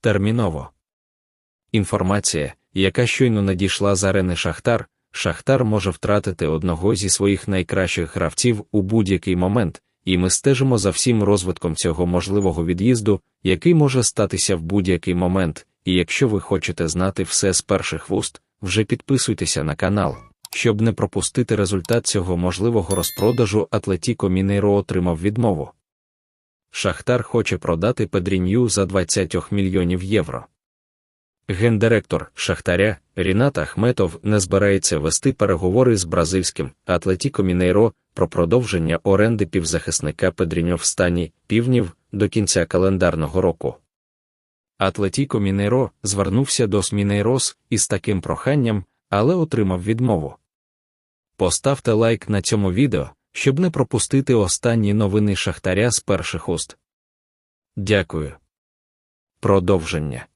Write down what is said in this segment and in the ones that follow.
Терміново. Інформація, яка щойно надійшла з арени Шахтар, Шахтар може втратити одного зі своїх найкращих гравців у будь-який момент, і ми стежимо за всім розвитком цього можливого від'їзду, який може статися в будь-який момент. І якщо ви хочете знати все з перших вуст, вже підписуйтеся на канал, щоб не пропустити результат цього можливого розпродажу Атлетіко Мінейро отримав відмову. Шахтар хоче продати Педрінью за 20 мільйонів євро. Гендиректор Шахтаря Рінат Ахметов не збирається вести переговори з бразильським Атлетіко Мінейро про продовження оренди півзахисника Педріньо в стані півнів до кінця календарного року. Атлетіко Мінейро звернувся до Смінейрос із таким проханням, але отримав відмову. Поставте лайк на цьому відео, щоб не пропустити останні новини Шахтаря з перших уст. Дякую. Продовження.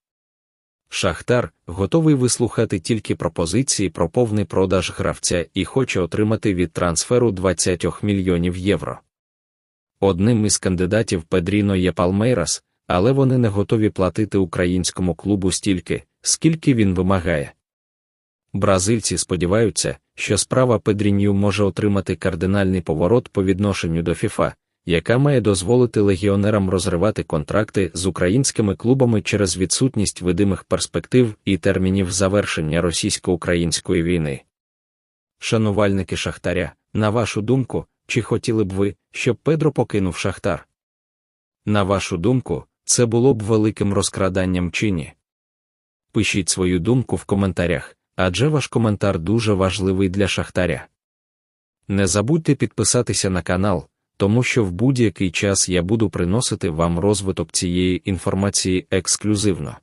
Шахтар готовий вислухати тільки пропозиції про повний продаж гравця і хоче отримати від трансферу 20 мільйонів євро. Одним із кандидатів Педріно є Палмейрас, але вони не готові платити українському клубу стільки, скільки він вимагає. Бразильці сподіваються, що справа Педрінью може отримати кардинальний поворот по відношенню до ФІФА, яка має дозволити легіонерам розривати контракти з українськими клубами через відсутність видимих перспектив і термінів завершення російсько-української війни. Шанувальники Шахтаря, на вашу думку, чи хотіли б ви, щоб Педро покинув Шахтар? На вашу думку, це було б великим розкраданням чи ні? Пишіть свою думку в коментарях, адже ваш коментар дуже важливий для Шахтаря. Не забудьте підписатися на канал, тому що в будь-який час я буду приносити вам розвиток цієї інформації ексклюзивно.